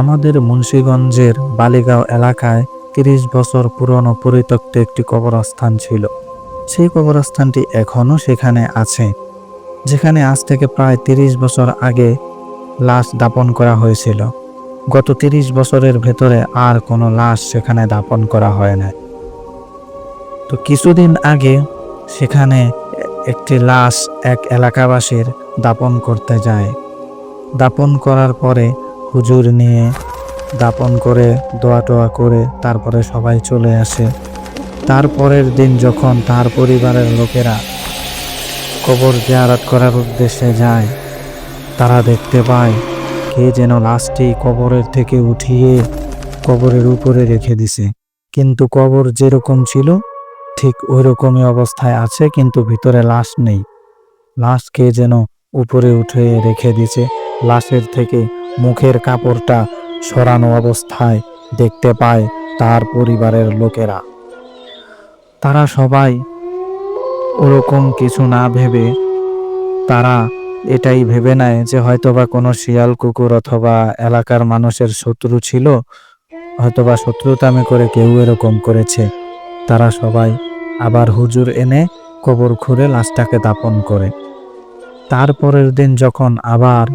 আমাদের মুন্সীগঞ্জের বালিগাঁও এলাকায় তিরিশ বছর পুরনো পরিত্যক্ত একটি কবরস্থান ছিল। সেই কবরস্থানটি এখনও সেখানে আছে, যেখানে আজ থেকে প্রায় তিরিশ বছর আগে লাশ দাপন করা হয়েছিল। গত তিরিশ বছরের ভেতরে আর কোনো লাশ সেখানে দাপন করা হয় না তো কিছুদিন আগে সেখানে একটি লাশ এক এলাকাবাসীর দাপন করতে যায়। দাপন করার পরে হুজুর নিয়ে দাপন করে, দোয়া টোয়া করে তারপরে সবাই চলে আসে। তারপরের দিন যখন তার পরিবারের লোকেরা কবর জিয়ারত করার উদ্দেশ্যে যায়, তারা দেখতে পায়, কে যেন লাশটি কবরের থেকে উঠিয়ে কবরের উপরে রেখে দিছে। কিন্তু কবর যেরকম ছিল, ঠিক ওই রকমই অবস্থায় আছে, কিন্তু ভিতরে লাশ নেই। লাশ কে যেন উপরে উঠে রেখে দিছে। লাশের থেকে মুখের কাপড়টা সরানো অবস্থায় দেখতে পায় তার পরিবারের লোকেরা। তারা সবাই ওরকম কিছু না ভেবে তারা এটাই ভেবে নেয় যে হয়তোবা কোনো শিয়াল, কুকুর অথবা এলাকার মানুষের শত্রু ছিল, হয়তোবা শত্রুতামি করে কেউ এরকম করেছে। তারা সবাই আবার হুজুর এনে কবর খুঁড়ে লাশটাকে দাপন করে। তারপরের দিন যখন আবার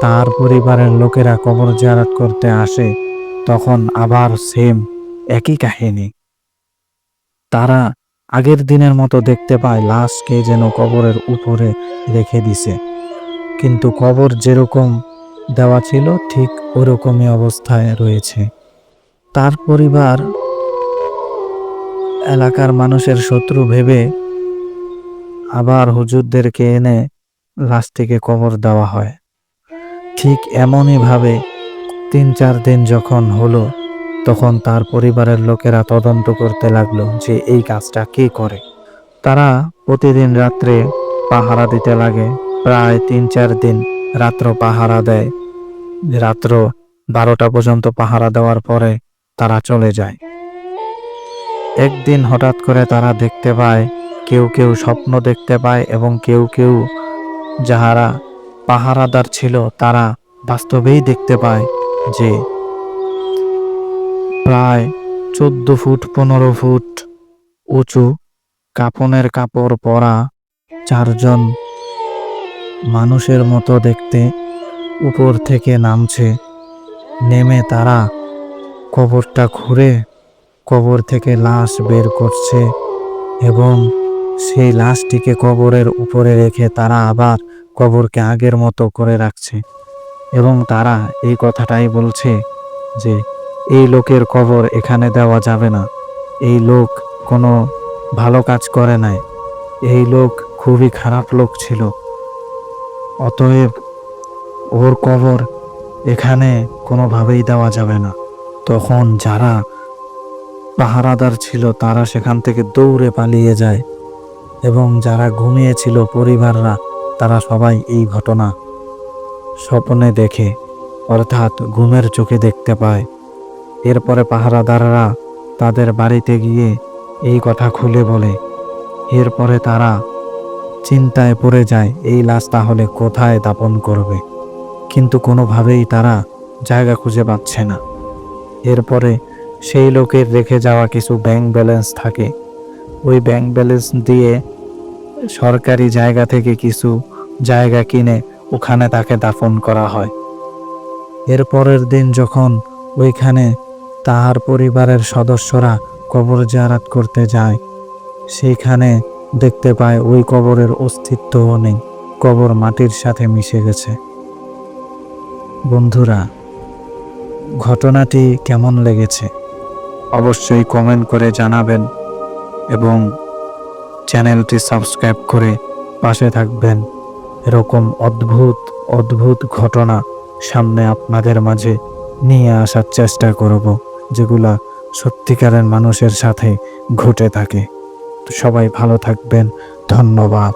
তার পরিবারের লোকেরা কবর জিয়ারত করতে আসে, তখন আবার সেম একই কাহিনী। তারা আগের দিনের মতো দেখতে পায় লাশকে যেন কবরের উপরে রেখে দিছে। কিন্তু কবর যেরকম দেওয়া ছিল, ঠিক ওরকমই অবস্থায় রয়েছে। তার পরিবার এলাকার মানুষের শত্রু ভেবে আবার হুজুরদেরকে এনে লাশটিকে কবর দেওয়া হয়। ঠিক এমনই ভাবে তিন চার দিন যখন হলো, তখন তার পরিবারের লোকেরা তদন্ত করতে লাগল যে এই কাজটা কে করে। তারা প্রতিদিন রাত্রে পাহারা দিতে লাগে। প্রায় তিন চার দিন রাত্র পাহারা দেয়। রাত্র বারোটা পর্যন্ত পাহারা দেওয়ার পরে তারা চলে যায়। একদিন হঠাৎ করে তারা দেখতে পায়, কেউ কেউ স্বপ্ন দেখতে পায় এবং কেউ কেউ যাহারা পাহারাদার ছিল, তারা বাস্তবেই দেখতে পায় যে প্রায় চোদ্দ ফুট, পনেরো ফুট উঁচু কাপনের কাপড় পরা চারজন মানুষের মতো দেখতে উপর থেকে নামছে। নেমে তারা কবরটা ঘুরে কবর থেকে লাশ বের করছে এবং সেই লাশটিকে কবরের উপরে রেখে তারা আবার কবরকে আগের মতো করে রাখছে। এবং তারা এই কথাটাই বলছে যে, এই লোকের কবর এখানে দেওয়া যাবে না। এই লোক কোনো ভালো কাজ করে নাই। এই লোক খুবই খারাপ লোক ছিল। অতএব ওর কবর এখানে কোনোভাবেই দেওয়া যাবে না। তখন যারা পাহারাদার ছিল, তারা সেখান থেকে দৌড়ে পালিয়ে যায়। এবং যারা ঘুমিয়েছিল পরিবাররা তারা সবাই এই ঘটনা স্বপ্নে দেখে, অর্থাৎ ঘুমের চোখে দেখতে পায়। এরপরে পাহারাদাররা তাদের বাড়িতে গিয়ে এই কথা খুলে বলে, এরপরে তারা চিন্তায় পড়ে যায়, এই লাশ তাহলে কোথায় দাপন করবে? কিন্তু কোনোভাবেই তারা জায়গা খুঁজে পাচ্ছে না। এরপরে সেই লোকের রেখে যাওয়া কিছু ব্যাংক ব্যালেন্স থাকে। ওই ব্যাংক ব্যালেন্স দিয়ে সরকারি জায়গা থেকে কিছু জায়গা কিনে ওখানে তাকে দাফন করা হয়। এর পরের দিন যখন ওইখানে তাহার পরিবারের সদস্যরা কবর জারাত করতে যায়, সেইখানে দেখতে পায় ওই কবরের অস্তিত্বও নেই, কবর মাটির সাথে মিশে গেছে। বন্ধুরা, ঘটনাটি কেমন লেগেছে? অবশ্যই কমেন্ট করে জানাবেন এবং চ্যানেলটি সাবস্ক্রাইব করে পাশে থাকবেন। এরকম অদ্ভুত অদ্ভুত ঘটনা সামনে আপনাদের মাঝে নিয়ে আসার চেষ্টা করব, যেগুলা সত্যিকারের মানুষের সাথে ঘটে থাকে। সবাই ভালো থাকবেন। ধন্যবাদ।